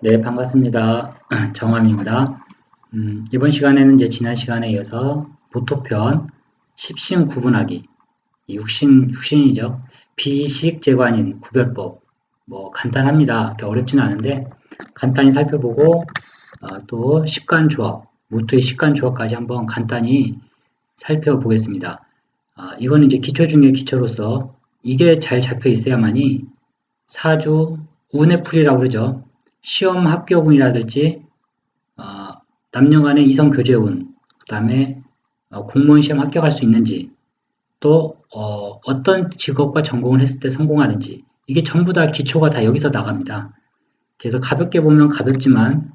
네, 반갑습니다. 정함입니다. 음, 이번 시간에는 이제 지난 시간에 이어서 부토편, 십신 구분하기, 이 육신, 육신이죠. 비식 재관인 구별법, 뭐 간단합니다. 어렵지는 않은데 간단히 살펴보고 어, 또 식관 조합, 무토의 식관 조합까지 한번 간단히 살펴보겠습니다. 어, 이거는 이제 기초 중에 기초로서 이게 잘 잡혀 있어야만이 사주, 운의 풀이라고 그러죠. 시험 합격운이라든지 어, 남녀 간의 이성 교제운, 그 다음에 어, 공무원 시험 합격할 수 있는지, 또 어, 떤 직업과 전공을 했을 때 성공하는지 이게 전부 다 기초가 다 여기서 나갑니다. 그래서 가볍게 보면 가볍지만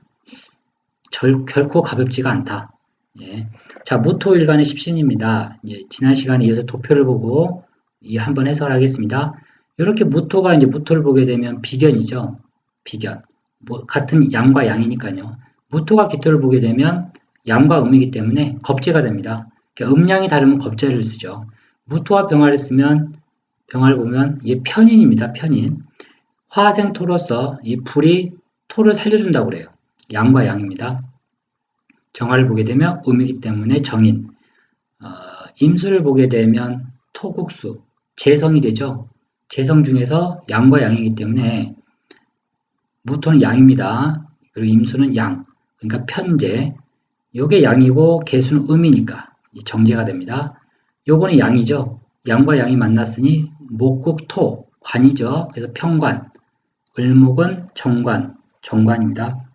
절, 결코 가볍지가 않다. 예. 자, 무토 일간의 십신입니다. 예, 지난 시간에 이어서 도표를 보고 이 한번 해설하겠습니다. 이렇게 무토가 이제 무토를 보게 되면 비견이죠. 비견. 뭐 같은 양과 양이니까요. 무토가 기토를 보게 되면 양과 음이기 때문에 겁재가 됩니다. 그러니까 음양이 다르면 겁재를 쓰죠. 무토와 병화를 쓰면 병화를 보면 이게 편인입니다. 편인. 화생토로서 이 불이 토를 살려준다고 그래요. 양과 양입니다. 정화를 보게 되면 음이기 때문에 정인. 어, 임수를 보게 되면 토국수, 재성이 되죠. 재성 중에서 양과 양이기 때문에 무토는 양입니다. 그리고 임수는 양. 그러니까 편재. 요게 양이고 개수는 음이니까 정제가 됩니다. 요거는 양이죠. 양과 양이 만났으니 목국토 관이죠. 그래서 평관. 을목은 정관, 정관입니다.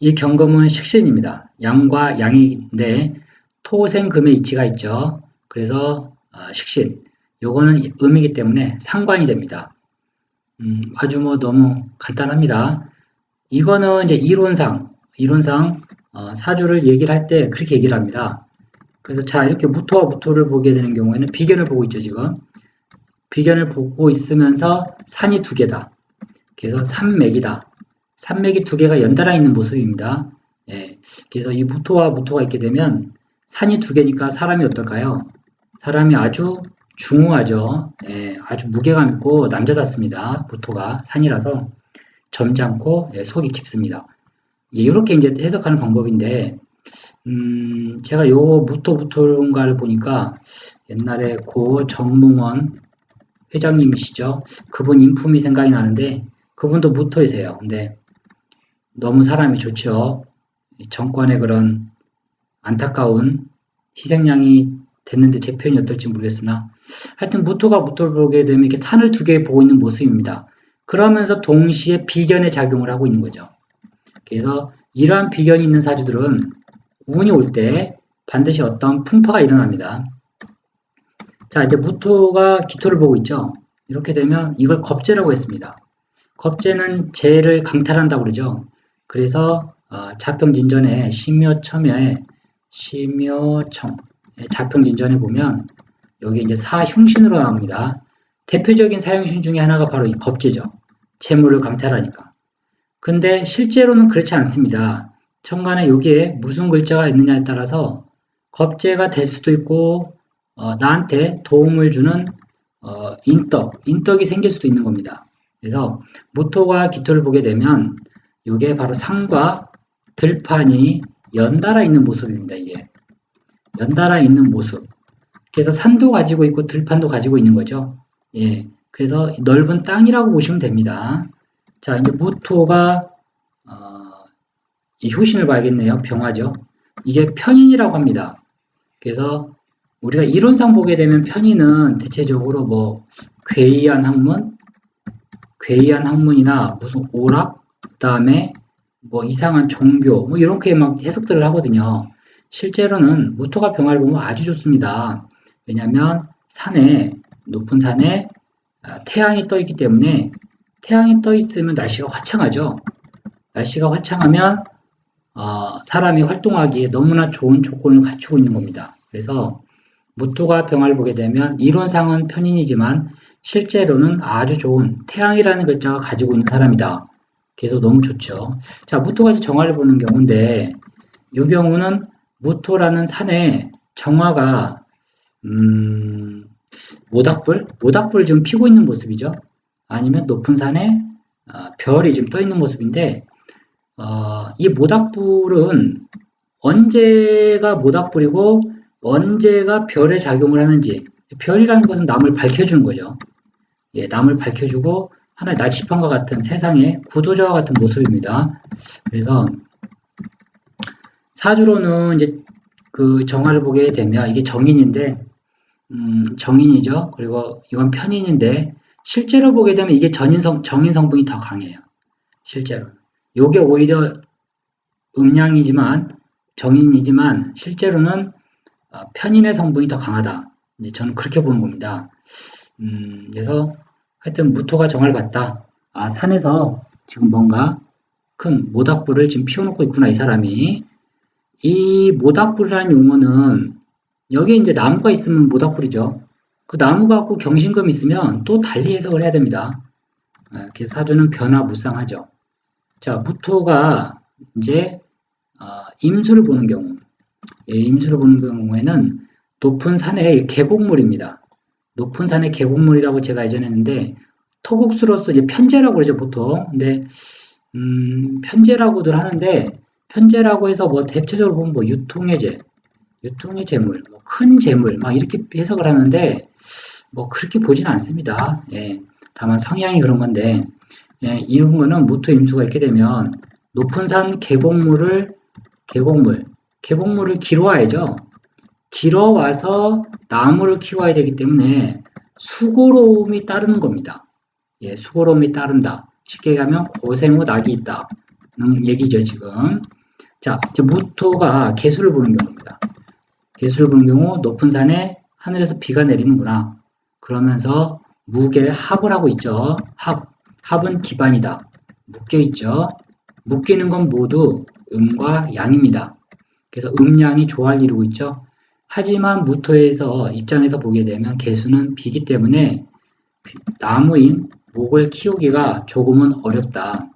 이 경금은 식신입니다. 양과 양인데 토생금의 이치가 있죠. 그래서 어, 식신. 요거는 음이기 때문에 상관이 됩니다. 음, 아주 뭐 너무 간단합니다. 이거는 이제 이론상, 이론상 어, 사주를 얘기를 할 때 그렇게 얘기를 합니다. 그래서 자 이렇게 무토와 무토를 보게 되는 경우에는 비견을 보고 있죠 지금. 비견을 보고 있으면서 산이 두 개다. 그래서 산맥이다. 산맥이 두 개가 연달아 있는 모습입니다. 예, 그래서 이 무토와 무토가 있게 되면 산이 두 개니까 사람이 어떨까요? 사람이 아주 중후하죠. 예, 아주 무게감 있고 남자답습니다. 부토가 산이라서 점잖고 예, 속이 깊습니다. 예, 이렇게 이제 해석하는 방법인데 음, 제가 요 무토 부토인가를 보니까 옛날에 고 정몽원 회장님이시죠. 그분 인품이 생각이 나는데 그분도 무토이세요. 근데 너무 사람이 좋죠. 정권의 그런 안타까운 희생양이 됐는데 제 표현이 어떨지 모르겠으나 하여튼 무토가 무토를 보게 되면 이렇게 산을 두 개 보고 있는 모습입니다. 그러면서 동시에 비견의 작용을 하고 있는 거죠. 그래서 이러한 비견이 있는 사주들은 운이 올 때 반드시 어떤 풍파가 일어납니다. 자 이제 무토가 기토를 보고 있죠. 이렇게 되면 이걸 겁재라고 했습니다. 겁재는 재를 강탈한다고 그러죠. 그래서 어, 자평진전에 심묘첨에 심묘청 자평진전에 보면 여기 이제 사흉신으로 나옵니다. 대표적인 사흉신 중에 하나가 바로 이 겁재죠. 재물을 강탈하니까. 근데 실제로는 그렇지 않습니다. 천간에 여기에 무슨 글자가 있느냐에 따라서 겁재가 될 수도 있고 어, 나한테 도움을 주는 어, 인덕, 인덕이 생길 수도 있는 겁니다. 그래서 모토가 기토를 보게 되면 이게 바로 상과 들판이 연달아 있는 모습입니다. 이게 연달아 있는 모습. 그래서 산도 가지고 있고 들판도 가지고 있는 거죠. 예. 그래서 넓은 땅이라고 보시면 됩니다. 자, 이제 무토가 어, 이 효신을 봐야겠네요. 병화죠. 이게 편인이라고 합니다. 그래서 우리가 이론상 보게 되면 편인은 대체적으로 뭐 괴이한 학문, 괴이한 학문이나 무슨 오락, 그 다음에 뭐 이상한 종교, 뭐 이렇게 막 해석들을 하거든요. 실제로는 무토가 병화를 보면 아주 좋습니다. 왜냐하면 산에 높은 산에 아, 태양이 떠 있기 때문에 태양이 떠 있으면 날씨가 화창하죠. 날씨가 화창하면 어, 사람이 활동하기에 너무나 좋은 조건을 갖추고 있는 겁니다. 그래서 무토가 병화를 보게 되면 이론상은 편인이지만 실제로는 아주 좋은 태양이라는 글자가 가지고 있는 사람이다. 그래서 너무 좋죠. 자, 무토가 정화를 보는 경우인데 이 경우는 무토라는 산에 정화가 음, 모닥불? 모닥불을 지금 피고 있는 모습이죠. 아니면 높은 산에 어, 별이 지금 떠 있는 모습인데 어, 이 모닥불은 언제가 모닥불이고 언제가 별의 작용을 하는지 별이라는 것은 남을 밝혀주는 거죠. 예, 남을 밝혀주고 하나의 나치판과 같은 세상의 구도자와 같은 모습입니다. 그래서 사주로는 이제 그 정화를 보게 되면 이게 정인인데 음, 정인이죠. 그리고 이건 편인인데 실제로 보게 되면 이게 전인성 정인 성분이 더 강해요. 실제로. 요게 오히려 음양이지만 정인이지만 실제로는 어, 편인의 성분이 더 강하다. 이제 저는 그렇게 보는 겁니다. 음, 그래서 하여튼 무토가 정화를 받다. 아, 산에서 지금 뭔가 큰 모닥불을 지금 피워놓고 있구나, 이 사람이. 이 모닥불이라는 용어는 여기에 이제 나무가 있으면 모닥불이죠. 그 나무가 갖고 경신금 있으면 또 달리 해석을 해야 됩니다. 아, 그래서 사주는 변화무쌍하죠. 자, 무토가 이제 어, 임수를 보는 경우, 예, 임수를 보는 경우에는 높은 산의 계곡물입니다. 높은 산의 계곡물이라고 제가 예전에 했는데 토국수로서 이제 편제라고 그러죠 보통. 근데 음, 편제라고들 하는데 편제라고 해서 뭐 대표적으로 보면 뭐 유통의 재, 유통의 재물, 뭐 큰 재물 막 이렇게 해석을 하는데 뭐 그렇게 보지는 않습니다. 예, 다만 성향이 그런 건데 예, 이런 거는 무토 임수가 있게 되면 높은 산 계곡물을 계곡물, 계곡물을 길어와야죠. 길어와서 나무를 키워야 되기 때문에 수고로움이 따르는 겁니다. 예, 수고로움이 따른다. 쉽게 가면 고생 후 낙이 있다는 얘기죠, 지금. 자, 무토가 개수를 보는 경우입니다. 개수를 보는 경우 높은 산에 하늘에서 비가 내리는구나. 그러면서 무게 합을 하고 있죠. 합. 합은 기반이다. 묶여 있죠. 묶이는 건 모두 음과 양입니다. 그래서 음양이 조화를 이루고 있죠. 하지만 무토에서 입장에서 보게 되면 개수는 비기 때문에 나무인 목을 키우기가 조금은 어렵다.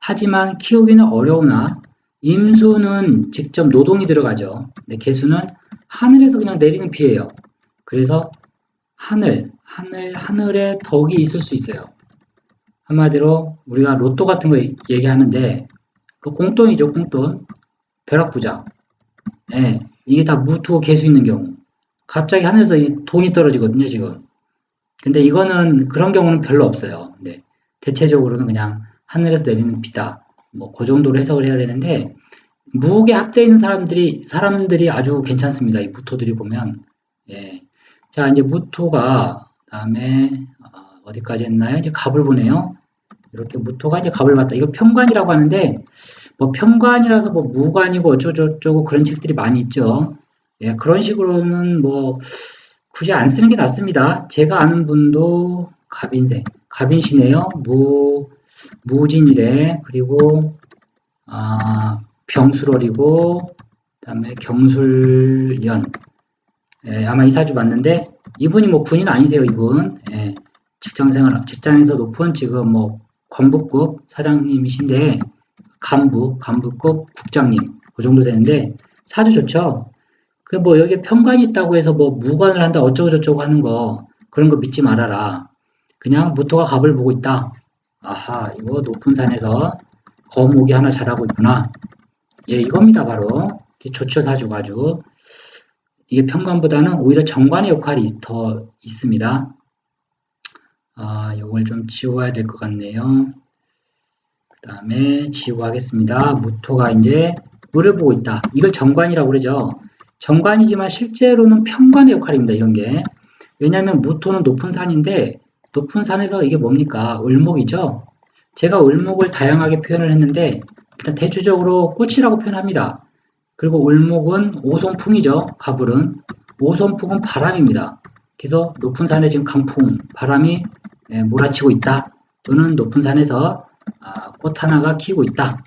하지만 키우기는 어려우나 임수는 직접 노동이 들어가죠. 근데 개수는 하늘에서 그냥 내리는 비예요. 그래서 하늘, 하늘, 하늘에 덕이 있을 수 있어요. 한마디로 우리가 로또 같은 거 얘기하는데 공돈이죠, 공돈. 벼락부자. 예, 이게 다 무토 개수 있는 경우. 갑자기 하늘에서 이 돈이 떨어지거든요, 지금. 근데 이거는 그런 경우는 별로 없어요. 네. 대체적으로는 그냥 하늘에서 내리는 비다. 뭐 그 정도로 해석을 해야 되는데 무게 합되어 있는 사람들이 사람들이 아주 괜찮습니다. 이 무토들이 보면 예. 자 이제 무토가 그다음에 어, 디까지 했나요? 이제 갑을 보네요. 이렇게 무토가 이제 갑을 봤다. 이거 평관이라고 하는데 뭐 평관이라서 뭐 무관이고 어쩌고저쩌고 그런 책들이 많이 있죠. 예, 그런 식으로는 뭐 굳이 안 쓰는 게 낫습니다. 제가 아는 분도 갑인생, 갑인시네요. 무 무진이래. 그리고 아, 병술월이고 그다음에 경술연. 예, 아마 이사주 맞는데 이분이 뭐 군인 아니세요, 이분. 예, 직장생활 직장에서 높은 지금 뭐 건부급 사장님이신데 간부, 간부급 국장님 그 정도 되는데 사주 좋죠. 그 뭐 여기에 편관이 있다고 해서 뭐 무관을 한다 어쩌고 저쩌고 하는 거 그런 거 믿지 말아라. 그냥 무토가 갑을 보고 있다. 아하, 이거 높은 산에서 거목이 하나 자라고 있구나. 예, 이겁니다, 바로. 조처 사주가 아주. 이게 평관보다는 오히려 정관의 역할이 더 있습니다. 아, 요걸 좀 지워야 될 것 같네요. 그 다음에 지우고 하겠습니다. 무토가 이제 을을 보고 있다. 이걸 정관이라고 그러죠. 정관이지만 실제로는 평관의 역할입니다. 이런 게. 왜냐하면 무토는 높은 산인데 높은 산에서 이게 뭡니까? 을목이죠. 제가 을목을 다양하게 표현을 했는데 일단 대체적으로 꽃이라고 표현합니다. 그리고 을목은 오손풍이죠. 가불은 오손풍은 바람입니다. 그래서 높은 산에 지금 강풍, 바람이 예, 몰아치고 있다. 또는 높은 산에서 아, 꽃 하나가 키고 있다.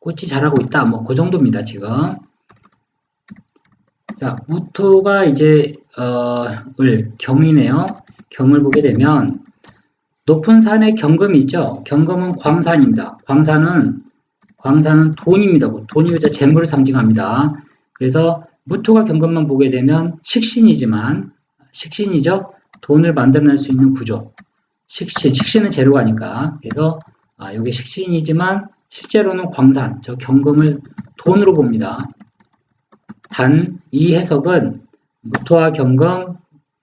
꽃이 자라고 있다. 뭐 그 정도입니다. 지금. 자, 무토가 이제 어, 을 경이네요. 경을 보게 되면 높은 산에 경금이 있죠. 경금은 광산입니다. 광산은 광산은 돈입니다. 돈이 자 재물을 상징합니다. 그래서 무토가 경금만 보게 되면 식신이지만 식신이죠. 돈을 만들어낼 수 있는 구조. 식신, 식신은 재료가니까. 그래서 아, 이게 식신이지만 실제로는 광산, 저 경금을 돈으로 봅니다. 단 이 해석은 무토와 경금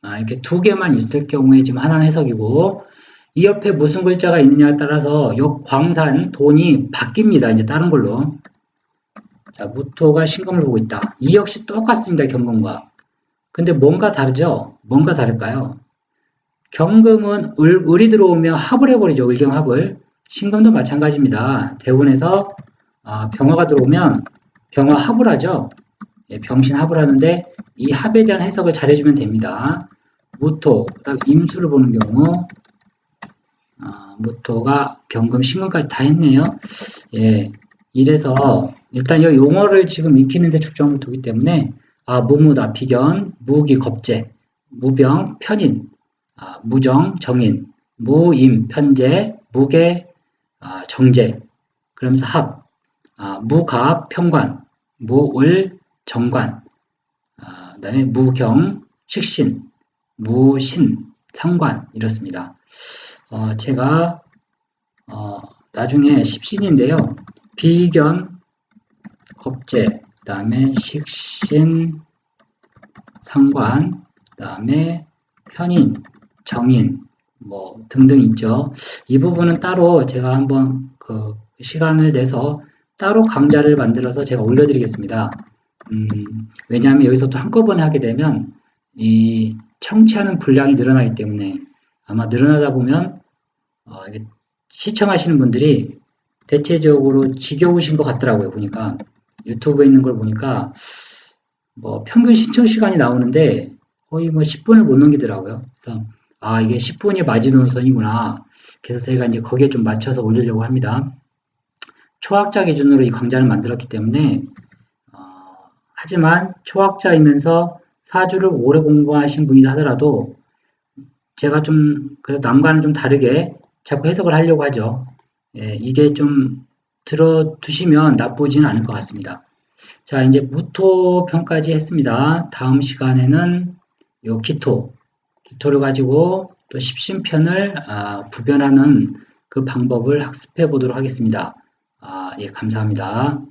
아, 이렇게 두 개만 있을 경우에 지금 하나는 해석이고 이 옆에 무슨 글자가 있느냐에 따라서 이 광산 돈이 바뀝니다. 이제 다른 걸로. 자, 무토가 신금을 보고 있다. 이 역시 똑같습니다. 경금과. 근데 뭔가 다르죠? 뭔가 다를까요? 경금은 을, 을이 들어오면 합을 해버리죠. 을경합을. 신금도 마찬가지입니다. 대운에서 아, 병화가 들어오면 병화 합을 하죠. 예, 병신 합을 하는데 이 합에 대한 해석을 잘 해주면 됩니다. 무토, 그 다음 임수를 보는 경우 아, 무토가 경금, 신금까지 다 했네요. 예, 이래서 일단 이 용어를 지금 익히는데 중점을 두기 때문에 아, 무무다, 비견, 무기, 겁재, 무병, 편인, 아, 무정, 정인, 무임, 편재, 무계, 아, 정제, 그러면서 합, 아, 무갑, 평관, 무을, 정관, 아, 그 다음에 무경, 식신, 무신, 상관 이렇습니다. 어, 제가 어, 나중에 십신인데요. 비견, 겁재, 그 다음에 식신, 상관, 그 다음에 편인, 정인, 뭐 등등 있죠. 이 부분은 따로 제가 한번 그 시간을 내서 따로 강좌를 만들어서 제가 올려드리겠습니다. 음, 왜냐하면 여기서 또 한꺼번에 하게 되면 이 청취하는 분량이 늘어나기 때문에 아마 늘어나다 보면 어, 시청하시는 분들이 대체적으로 지겨우신 것 같더라고요. 보니까 유튜브에 있는 걸 보니까 뭐 평균 시청 시간이 나오는데 거의 뭐 10분을 못 넘기더라고요. 그래서 아 이게 10분이 마지노선이구나. 그래서 제가 이제 거기에 좀 맞춰서 올리려고 합니다. 초학자 기준으로 이 강좌를 만들었기 때문에 어, 하지만 초학자이면서 사주를 오래 공부하신 분이라 하더라도 제가 좀 그래도 남과는 좀 다르게 자꾸 해석을 하려고 하죠. 예, 이게 좀 들어두시면 나쁘지는 않을 것 같습니다. 자, 이제 무토편까지 했습니다. 다음 시간에는 요 기토, 기토를 가지고 또 십신편을 아, 구별하는 그 방법을 학습해 보도록 하겠습니다. 아, 예, 감사합니다.